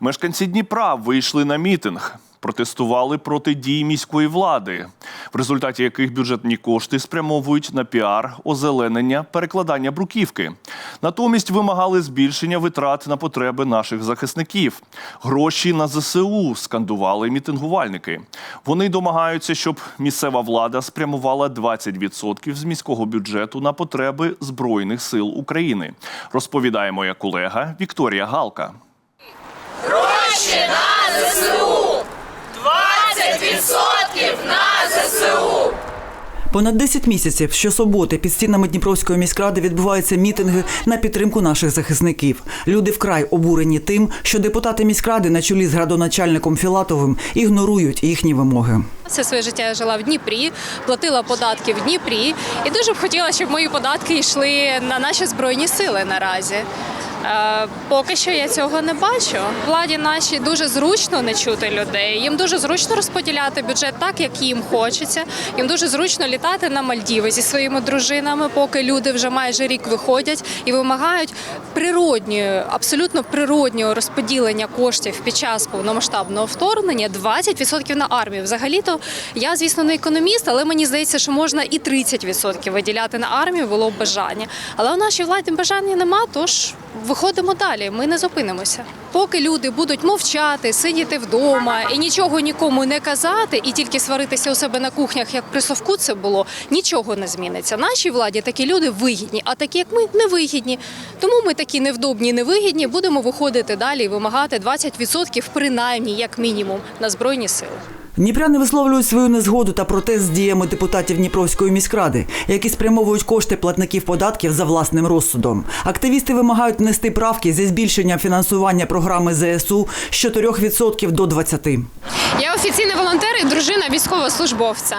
Мешканці Дніпра вийшли на мітинг. Протестували проти дій міської влади, в результаті яких бюджетні кошти спрямовують на піар, озеленення, перекладання бруківки. Натомість вимагали збільшення витрат на потреби наших захисників. Гроші на ЗСУ скандували мітингувальники. Вони домагаються, щоб місцева влада спрямувала 20% з міського бюджету на потреби Збройних сил України. Розповідає моя колега Вікторія Галка. Гроші на ЗСУ! 20% на ЗСУ! Понад 10 місяців щосуботи під стінами Дніпровської міськради відбуваються мітинги на підтримку наших захисників. Люди вкрай обурені тим, що депутати міськради на чолі з градоначальником Філатовим ігнорують їхні вимоги. Все своє життя я жила в Дніпрі, платила податки в Дніпрі, і дуже б хотіла, щоб мої податки йшли на наші збройні сили наразі. Е, поки що я цього не бачу. Владі нашій дуже зручно не чути людей. Їм дуже зручно розподіляти бюджет так, як їм хочеться. Їм дуже зручно літати на Мальдіви зі своїми дружинами, поки люди вже майже рік виходять і вимагають природньої, абсолютно природнього розподілення коштів під час повномасштабного вторгнення 20% на армію. Взагалі-то я, звісно, не економіст, але мені здається, що можна і 30% виділяти на армію було б бажання. Але у нашій владі бажання нема, тож виходимо далі. Ми не зупинимося. Поки люди будуть мовчати, сидіти вдома і нічого нікому не казати, і тільки сваритися у себе на кухнях, як при совку це було, нічого не зміниться. Нашій владі такі люди вигідні, а такі, як ми, невигідні. Тому ми такі невдобні, невигідні, будемо виходити далі і вимагати 20% принаймні, як мінімум, на збройні сили. Дніпряни висловлюють свою незгоду та протест з діями депутатів Дніпровської міськради, які спрямовують кошти платників податків за власним розсудом. Активісти вимагають внести правки зі збільшення фінансування програми ЗСУ з 4% до 20%. Я офіційний волонтер і дружина військовослужбовця.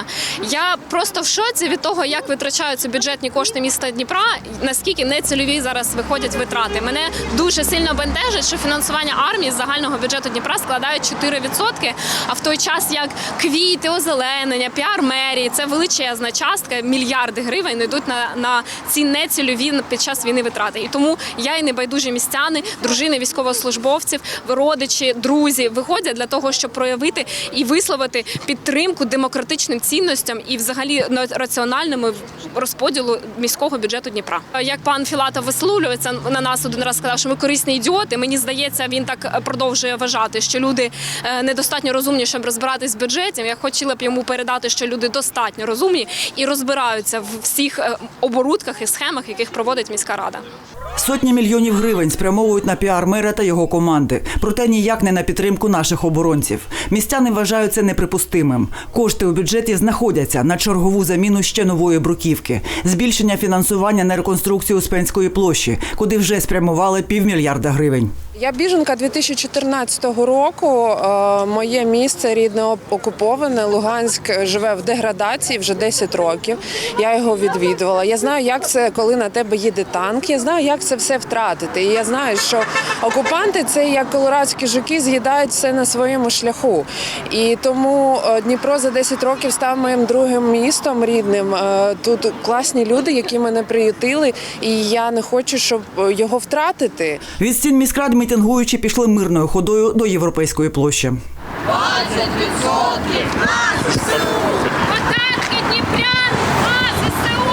Я просто в шоці від того, як витрачаються бюджетні кошти міста Дніпра, наскільки нецільові зараз виходять витрати. Мене дуже сильно бентежить, що фінансування армії з загального бюджету Дніпра складає 4%, а в той час як квіти, озеленення, піар мерії це величезна частка, мільярди гривень йдуть на, на ці нецільові під час війни витрати. І тому я і небайдужі містяни, дружини військовослужбовців, родичі, друзі виходять для того, щоб проявити і висловити підтримку демократичним цінностям і, взагалі, на- раціональному розподілу міського бюджету Дніпра. Як пан Філатов висловлюється на нас один раз сказав, що ми корисні ідіоти. Мені здається, він так продовжує вважати, що люди е, недостатньо розумні, щоб розбиратись з бюджетом. Я хотіла б йому передати, що люди достатньо розумні і розбираються в всіх е, оборудках і схемах, яких проводить міська рада. Сотні мільйонів гривень спрямовують на піар мера та його команди, проте ніяк не на підтримку наших оборонців. Містяни вважають це неприпустимим. Кошти у бюджеті знаходяться на чергову заміну ще нової бруківки, збільшення фінансування на реконструкцію Успенської площі, куди вже спрямували півмільярда гривень. Я біженка 2014 року. Е, Моє місце рідне окуповане. Луганськ живе в деградації вже 10 років. Я його відвідувала. Я знаю, як це, коли на тебе їде танк. Я знаю, як це все втратити. І я знаю, що окупанти це як колорадські жуки з'їдають все на своєму шляху. І тому е, Дніпро за 10 років став моїм другим містом рідним. Е, Тут класні люди, які мене приютили, і я не хочу, щоб його втратити. Від стін міськрад мітингуючі пішли мирною ходою до європейської площі. Податки Дніпрян на ЗСУ!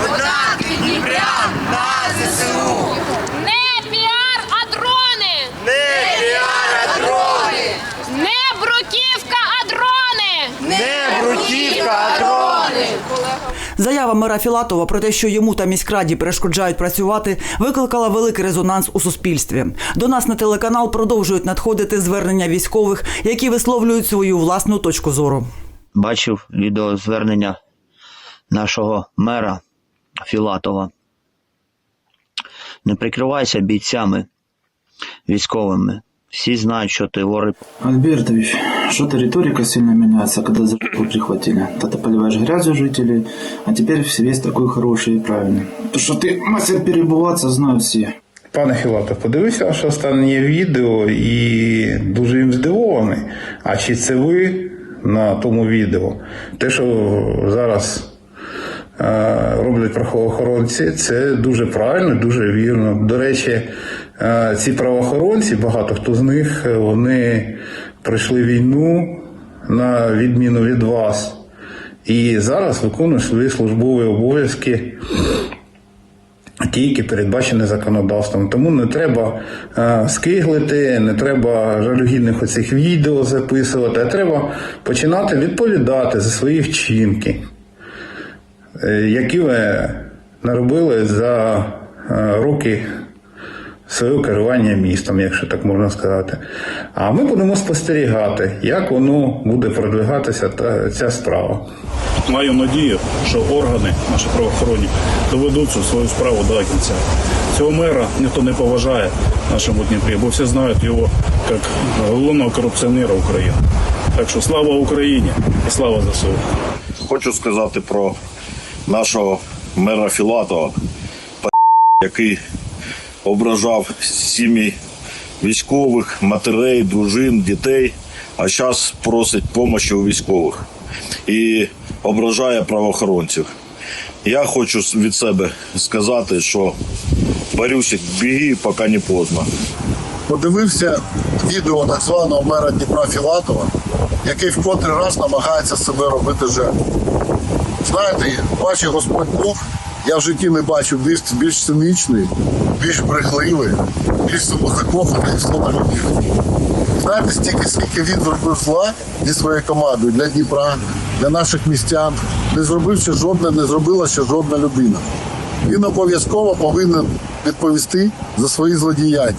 Податки Дніпрян на ЗСУ! Не піар, а дрони! Не піара дрони! Не бруківка, а дрони! Не бруківка, а дрони! Заява мера Філатова про те, що йому та міськраді перешкоджають працювати, викликала великий резонанс у суспільстві. До нас на телеканал продовжують надходити звернення військових, які висловлюють свою власну точку зору. бачив відеозвернення нашого мера Філатова. Не прикривайся бійцями військовими. Всі знають, що ти вори Альбертович, что-то риторика сильно меняется, когда за жопу прихватили. То ты поливаешь грязью жителей, а теперь весь такой хороший и правильный. То, что ты мастер перебываться, знают все. Пане Філатов, подивився ваше останнє відео і дуже їм здивований. А чи це ви на тому відео? Те, що зараз е, роблять правоохоронці, це дуже правильно, дуже вірно. До речі, е, ці правоохоронці, багато хто з них, е, вони пройшли війну на відміну від вас. І зараз виконують свої службові обов'язки ті, які передбачені законодавством. Тому не треба е, скиглити, не треба жалюгідних оцих відео записувати, а треба починати відповідати за свої вчинки, е, які ви наробили за е, роки свого керування містом, якщо так можна сказати. А ми будемо спостерігати, як воно буде продвигатися та, ця справа. Маю надію, що органи наші правоохоронні доведуть цю свою справу до кінця. Цього мера ніхто не поважає в нашому Дніпрі, бо всі знають його як головного корупціонера України. Так що слава Україні і слава ЗСУ. Хочу сказати про нашого мера Філатова, який ображав сім'ї військових, матерей, дружин, дітей, а зараз просить допомоги у військових і ображає правоохоронців. Я хочу від себе сказати, що Борюсик, біги, поки не поздно. подивився відео так званого мера Дніпра Філатова, який в котрий раз намагається себе робити жертву. Знаєте, бачить Господь Бог, я в житті не бачив більш, більш циничний, більш брехливий, більш самозакоханий слова людини. Знаєте, стільки, скільки він зробив зла зі своєю командою для Дніпра, для наших містян, не зробив ще жодна, не зробила ще жодна людина. Він обов'язково повинен відповісти за свої злодіяння.